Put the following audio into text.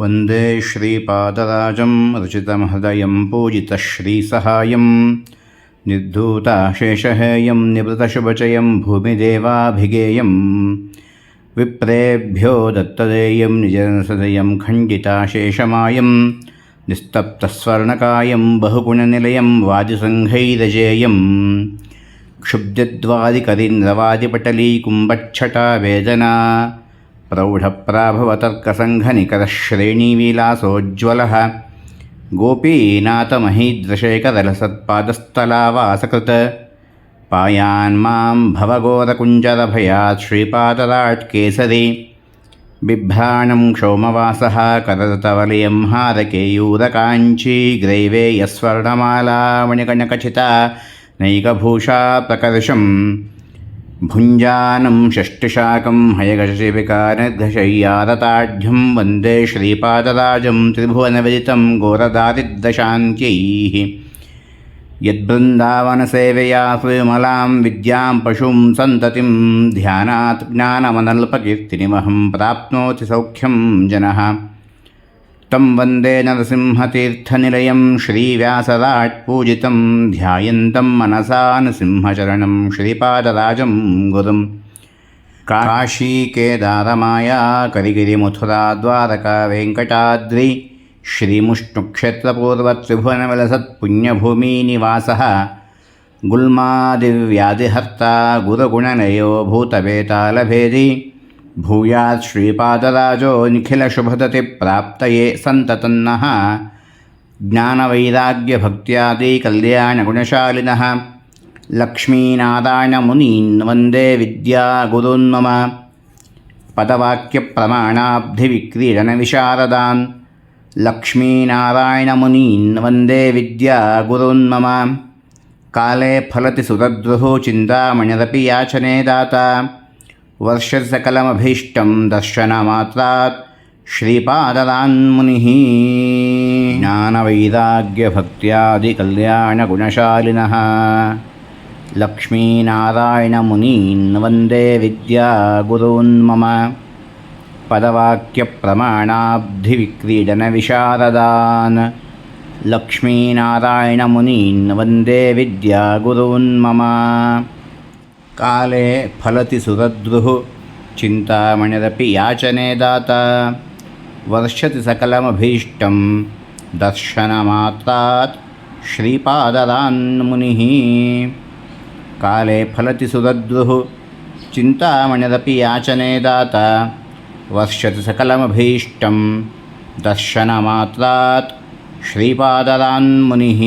वन्दे श्रीपादराजं रचितमहृदयं पूजितश्रीसहायं निर्धूताशेषहेयं निवृतशुभचयं भूमिदेवाभिगेयं विप्रेभ्यो दत्तदेयं निजनसदयं खण्डिताशेषमायं निस्तप्तस्वर्णकायं बहुगुणनिलयं वादिसङ्घैरजेयं क्षुब्धद्वादिकरीन्द्रवादिपटलीकुम्भच्छटा वेदना प्रौढप्राभवतर्कसङ्घनिकरश्रेणीविलासोज्ज्वलः गोपीनाथमहीद्रशेखरलसत्पादस्थलावासकृत पायान्मां भवघोरकुञ्जरभयात् श्रीपादराट्केसरी बिभ्राणं क्षौमवासः करतवलयं हारकेयूरकाञ्ची ग्रैवेयस्वर्णमाला मणिकणकचिता नैकभूषा प्रकर्षम् भुञ्जानं षष्टिशाकं हयगशशिबिकानिर्घशय्यारताढ्यं वंदे श्रीपादराजं त्रिभुवनविदितं घोरदारिद्रशान्त्यैः यद्बृन्दावनसेवया श्रीमलां विद्यां पशुं सन्ततिं ध्यानात् ज्ञानमनल्पकीर्तिनिमहं प्राप्नोति सौख्यं जनः। తం వందే నరసింహతీర్థనిలయం శ్రీవ్యాసరాట్పూజితం ధ్యాయంతం మనసా నృసింహచరణం శ్రీపాదరాజం గురుం కాశీకేదారమాయ కరిగిరిమథురాద్వారక వెంకటాద్రి శ్రీముష్ణుక్షేత్రపూర్వత్రిభువనవిలసత్పుణ్యభూమి నివాస గుల్మాదివ్యాదిహర్త గురగుణనయో భూతవేతాళభేది भूयात् श्रीपादराजो निखिलशुभदतिप्राप्तये सन्ततन्नः ज्ञानवैराग्यभक्त्यादिकल्याणगुणशालिनः लक्ष्मीनारायणमुनीन् वन्दे विद्यागुरून् मम पदवाक्यप्रमाणाब्धिविक्रीडनविशारदान् लक्ष्मीनारायणमुनीन् वन्दे विद्यागुरून् मम काले फलति सुतद्रुः चिन्तामणिरपि याचने दाता वर्षसकलमभीष्टं दर्शनमात्रात् श्रीपादरान्मुनिः ज्ञानवैराग्यभक्त्यादिकल्याणगुणशालिनः लक्ष्मीनारायणमुनीन् वन्दे विद्यागुरून् मम पदवाक्यप्रमाणाब्धिविक्रीडनविशारदान् लक्ष्मीनारायणमुनीन् वन्दे विद्यागुरून् मम काले फलति सुरद्रुः चिन्तामणिरपि याचने दाता वर्षति सकलमभीष्टं दर्शनमात्रात् श्रीपादरान्मुनिः काले फलति सुरद्रुः चिन्तामणिरपि याचने दाता वर्षति सकलमभीष्टं दर्शनमात्रात् श्रीपादरान्मुनिः